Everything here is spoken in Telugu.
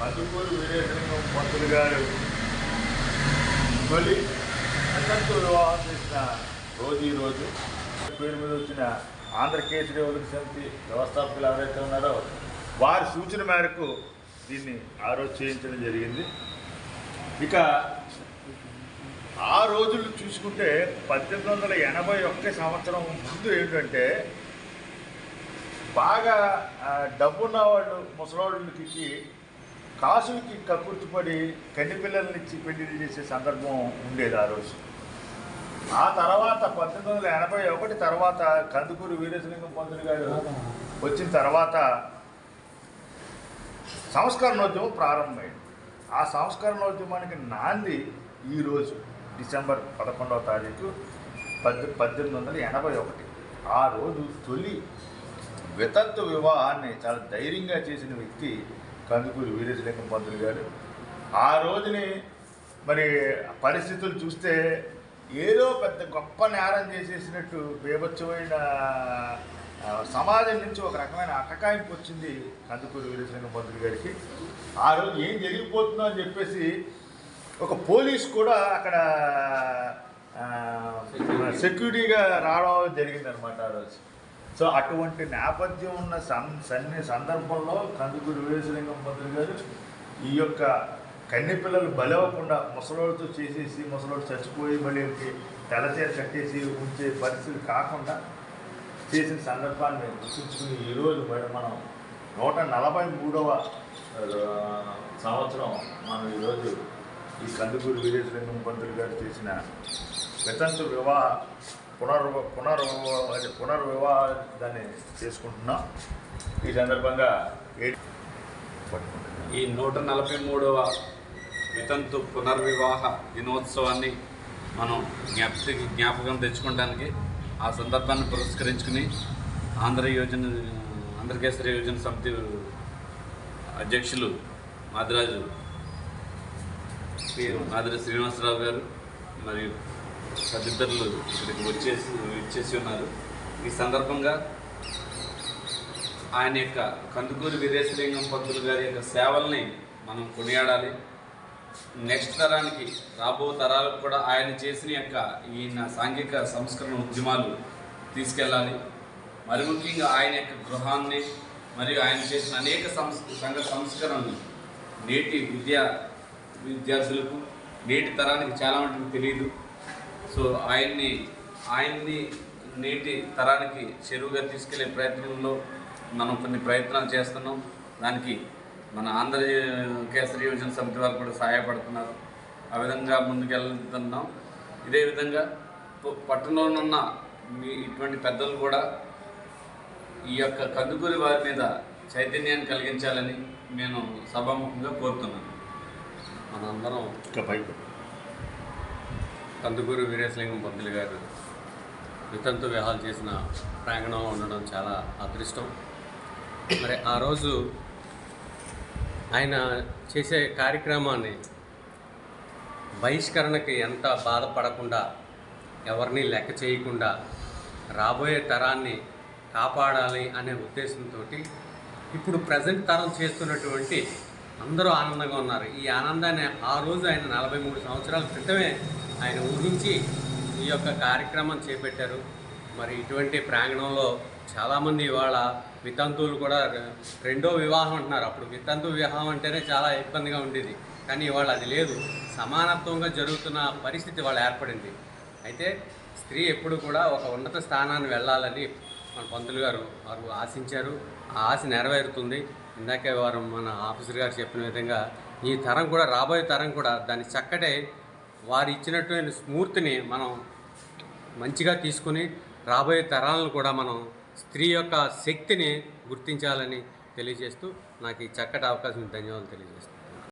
మధుకూరు వీరేశలింగం పంతులు గారు మళ్ళీ అసంతు వివాహం చేసిన రోజు ఈ రోజు పేరు మీద వచ్చిన ఆంధ్ర కేసరి ఒలికి సమితి వ్యవస్థాపకులు ఎవరైతే ఉన్నారో వారి సూచన మేరకు దీన్ని ఆ రోజు చేయించడం జరిగింది. ఇక ఆ రోజులు చూసుకుంటే పద్దెనిమిది వందల ఎనభై ఒక్క సంవత్సరం ముందు ఏంటంటే బాగా డబ్బున్న వాళ్ళు ముసలాళ్ళకి కాసులకి కక్కుర్తిపడి కన్ని ఇచ్చి పెళ్ళి చేసే సందర్భం ఉండేది ఆ రోజు. ఆ తర్వాత పద్దెనిమిది వందల ఎనభై ఒకటి తర్వాత కందుకూరు వీరేశలింగం పంతులు గారు వచ్చిన తర్వాత సంస్కరణోద్యమం ప్రారంభమైంది. ఆ సంస్కరణోద్యమానికి నాంది ఈరోజు డిసెంబర్ పదకొండవ తారీఖు పద్దె పద్దెనిమిది వందల ఎనభై ఒకటి. ఆ రోజు తొలి వితంతు వివాహాన్ని చాలా ధైర్యంగా చేసిన వ్యక్తి కందుకూరి వీరేశలింగం పంతులు గారు. ఆ రోజుని మరి పరిస్థితులు చూస్తే ఏదో పెద్ద గొప్ప నేరం చేసేసినట్టు బేభత్సమైన సమాజం నుంచి ఒక రకమైన అటకాయింపు వచ్చింది కందుకూరి వీరేశలింగం పంతులు గారికి. ఆ రోజు ఏం జరిగిపోతుందో అని చెప్పేసి ఒక పోలీస్ కూడా అక్కడ సెక్యూరిటీగా రావడం జరిగిందనమాట ఆ రోజు. సో అటువంటి నేపథ్యం ఉన్న సన్ సన్ని సందర్భంలో కందుకూరి వీరేశలింగం మంత్రి గారు ఈ యొక్క కన్నె పిల్లలు బలవకుండా ముసలోడితో చేసేసి ముసలోడు చచ్చిపోయి మళ్ళీ తెల్లచీర కట్టేసి ఉంచే పరిస్థితి కాకుండా చేసిన సందర్భాన్ని గుర్తుంచుకుని ఈరోజు మరి మనం నూట నలభై మూడవ సంవత్సరం మనం ఈరోజు ఈ కందుకూరు వీరేశలింగం పంతులు గారు చేసిన వితంతు వివాహ పునర్వ పునర్వ అదే పునర్వివాహ దాన్ని చేసుకుంటున్నాం. ఈ సందర్భంగా ఈ నూట నలభై మూడవ వితంతు పునర్వివాహ దినోత్సవాన్ని మనం జ్ఞాపకి జ్ఞాపకం తెచ్చుకోవడానికి ఆ సందర్భాన్ని పురస్కరించుకుని ఆంధ్ర యోజన ఆంధ్రకేసరి యోజన సమితి అధ్యక్షులు మాదిరాజు మాదిరి శ్రీనివాసరావు గారు మరియు తదితరులు ఇక్కడికి వచ్చేసి ఇచ్చేసి ఉన్నారు. ఈ సందర్భంగా ఆయన యొక్క కందుకూరి వీరేశలింగం పంతులు గారి యొక్క సేవల్ని మనం కొనియాడాలి. నెక్స్ట్ తరానికి రాబో తరాలకు కూడా ఆయన చేసిన యొక్క ఈయన సాంఘిక సంస్కరణ ఉద్యమాలు తీసుకెళ్ళాలి. మరి ముఖ్యంగా ఆయన యొక్క గృహాన్ని మరియు ఆయన చేసిన అనేక సంస్ సంఘ సంస్కరణలు నేటి విద్యా విద్యార్థులకు నేటి తరానికి చాలా మటుకు తెలియదు సో ఆయన్ని ఆయన్ని నేటి తరానికి చెరువుగా తీసుకెళ్ళే ప్రయత్నంలో మనం కొన్ని ప్రయత్నాలు చేస్తున్నాం. దానికి మన ఆంధ్ర కేసరి యోజన సమితి వారు కూడా సహాయపడుతున్నారు. ఆ విధంగా ముందుకెళ్తున్నాం. ఇదే విధంగా పట్టణంలో ఉన్న మీ ఇటువంటి పెద్దలు కూడా ఈ యొక్క కందుకూరి వారి మీద చైతన్యాన్ని కలిగించాలని నేను సభాముఖంగా కోరుతున్నాను. మనందరం ఇంకా కందుకూరు వీరేశలింగం పంతులు గారు వితంతు వివాహాలు చేసిన ప్రాంగణంలో ఉండడం చాలా అదృష్టం. మరి ఆ రోజు ఆయన చేసే కార్యక్రమాన్ని బహిష్కరణకి ఎంత బాధపడకుండా ఎవరిని లెక్క చేయకుండా రాబోయే తరాన్ని కాపాడాలి అనే ఉద్దేశంతో ఇప్పుడు ప్రజెంట్ తరం చేస్తున్నటువంటి అందరూ ఆనందంగా ఉన్నారు. ఈ ఆనందాన్ని ఆ రోజు ఆయన నలభై మూడు సంవత్సరాల క్రితమే ఆయన ఊహించి ఈ యొక్క కార్యక్రమం చేపట్టారు. మరి ఇటువంటి ప్రాంగణంలో చాలామంది ఇవాళ వితంతువులు కూడా రెండో వివాహం అంటున్నారు. అప్పుడు వితంతు వివాహం అంటేనే చాలా ఇబ్బందిగా ఉండేది. కానీ ఇవాళ అది లేదు. సమానత్వంగా జరుగుతున్న పరిస్థితి వాళ్ళు ఏర్పడింది. అయితే స్త్రీ ఎప్పుడు కూడా ఒక ఉన్నత స్థానాన్ని వెళ్ళాలని మన పంతులు గారు వారు ఆశించారు. ఆ ఆశ నెరవేరుతుంది. ఇందాకే వారు మన ఆఫీసర్ గారు చెప్పిన విధంగా ఈ తరం కూడా రాబోయే తరం కూడా దాని చక్కటే వారు ఇచ్చినటువంటి స్ఫూర్తిని మనం మంచిగా తీసుకుని రాబోయే తరాలను కూడా మనం స్త్రీ యొక్క శక్తిని గుర్తించాలని తెలియజేస్తూ నాకు ఈ చక్కటి అవకాశం ధన్యవాదాలు తెలియజేస్తాను